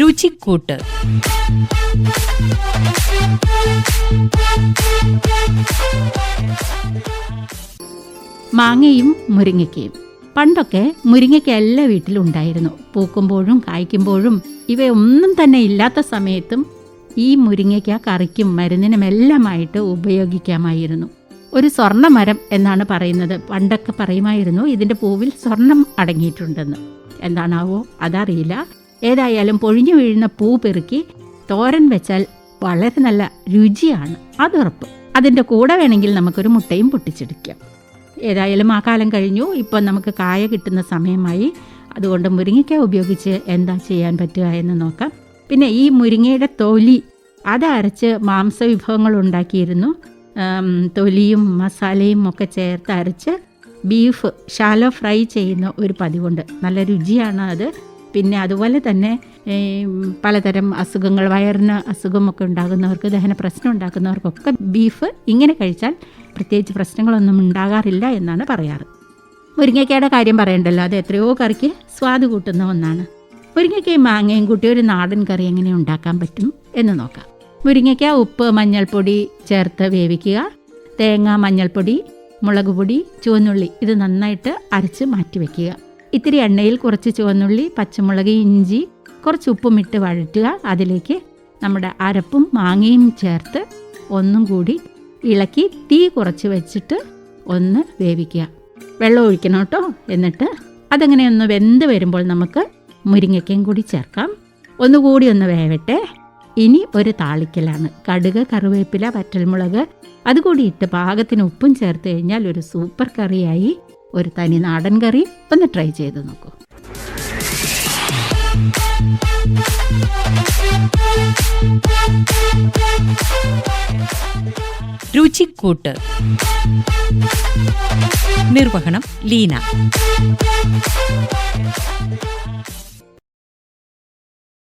രുചിക്കൂട്ട്. മാങ്ങയും മുരിങ്ങയ്ക്കയും. പണ്ടൊക്കെ മുരിങ്ങയ്ക്ക എല്ലാ വീട്ടിലും ഉണ്ടായിരുന്നു പൂക്കുമ്പോഴും കായ്ക്കുമ്പോഴും ഇവയൊന്നും തന്നെ ഇല്ലാത്ത സമയത്തും ഈ മുരിങ്ങയ്ക്ക കറിക്കും മരുന്നിനുമെല്ലാമായിട്ട് ഉപയോഗിക്കാമായിരുന്നു. ഒരു സ്വർണമരം എന്നാണ് പറയുന്നത്. പണ്ടൊക്കെ പറയുമായിരുന്നു ഇതിന്റെ പൂവിൽ സ്വർണം അടങ്ങിയിട്ടുണ്ടെന്ന്. എന്താണാവോ? അതറിയില്ല. ഏതായാലും പൊഴിഞ്ഞു വീഴുന്ന പൂ പെറുക്കി തോരൻ വെച്ചാൽ വളരെ നല്ല രുചിയാണ്. അതുറപ്പ് അതിന്റെ കൂടെ വേണമെങ്കിൽ നമുക്കൊരു മുട്ടയും പൊട്ടിച്ചെടുക്കാം. ഏതായാലും ആ കാലം കഴിഞ്ഞു. ഇപ്പം നമുക്ക് കായ കിട്ടുന്ന സമയമായി. അതുകൊണ്ട് മുരിങ്ങയ്ക്ക ഉപയോഗിച്ച് എന്താ ചെയ്യാൻ പറ്റുക എന്ന് നോക്കാം. പിന്നെ ഈ മുരിങ്ങയുടെ തൊലി അത് അരച്ച് മാംസവിഭവങ്ങൾ ഉണ്ടാക്കിയിരുന്നു. തൊലിയും മസാലയും ഒക്കെ ചേർത്ത് അരച്ച് ബീഫ് ഷാലോ ഫ്രൈ ചെയ്യുന്ന ഒരു പതിവുണ്ട്. നല്ല രുചിയാണ് അത്. പിന്നെ അതുപോലെ തന്നെ പലതരം അസുഖങ്ങൾ വയറിന് അസുഖമൊക്കെ ഉണ്ടാകുന്നവർക്ക് ദഹന പ്രശ്നം ഉണ്ടാക്കുന്നവർക്കൊക്കെ ബീഫ് ഇങ്ങനെ കഴിച്ചാൽ പ്രത്യേകിച്ച് പ്രശ്നങ്ങളൊന്നും ഉണ്ടാകാറില്ല എന്നാണ് പറയാറ്. മുരിങ്ങയ്ക്കയുടെ കാര്യം പറയണ്ടല്ലോ. അത് എത്രയോ കറിക്ക് സ്വാദ് കൂട്ടുന്ന ഒന്നാണ്. മുരിങ്ങയ്ക്കയും മാങ്ങയും കൂട്ടി ഒരു നാടൻ കറി എങ്ങനെ ഉണ്ടാക്കാൻ പറ്റും എന്ന് നോക്കാം. മുരിങ്ങയ്ക്ക ഉപ്പ് മഞ്ഞൾപ്പൊടി ചേർത്ത് വേവിക്കുക. തേങ്ങ മഞ്ഞൾപ്പൊടി മുളക് പൊടി ചുവന്നുള്ളി ഇത് നന്നായിട്ട് അരച്ച് മാറ്റി വയ്ക്കുക ഇത്തിരി എണ്ണയിൽ കുറച്ച് ചുവന്നുള്ളി പച്ചമുളക് ഇഞ്ചി കുറച്ച് ഉപ്പും ഇട്ട് വഴറ്റുക. അതിലേക്ക് നമ്മുടെ അരപ്പും മാങ്ങയും ചേർത്ത് ഒന്നും കൂടി ഇളക്കി തീ കുറച്ച് വെച്ചിട്ട് ഒന്ന് വേവിക്കുക. വെള്ളം ഒഴിക്കണം കേട്ടോ. എന്നിട്ട് അതങ്ങനെ ഒന്ന് വെന്ത് വരുമ്പോൾ നമുക്ക് മുരിങ്ങയ്ക്കയും കൂടി ചേർക്കാം. ഒന്നുകൂടി ഒന്ന് വേവട്ടെ. ഇനി ഒരു താളിക്കലാണ്. കടുക് കറിവേപ്പില വറ്റൽമുളക് അതുകൂടി ഇട്ട് പാകത്തിന് ഉപ്പും ചേർത്ത് കഴിഞ്ഞാൽ ഒരു സൂപ്പർ കറിയായി. ഒരു തനി നാടൻ കറി ഒന്ന് ട്രൈ ചെയ്ത് നോക്കൂ. രുചിക്കൂട്ട്. നിർവഹണം ലീന.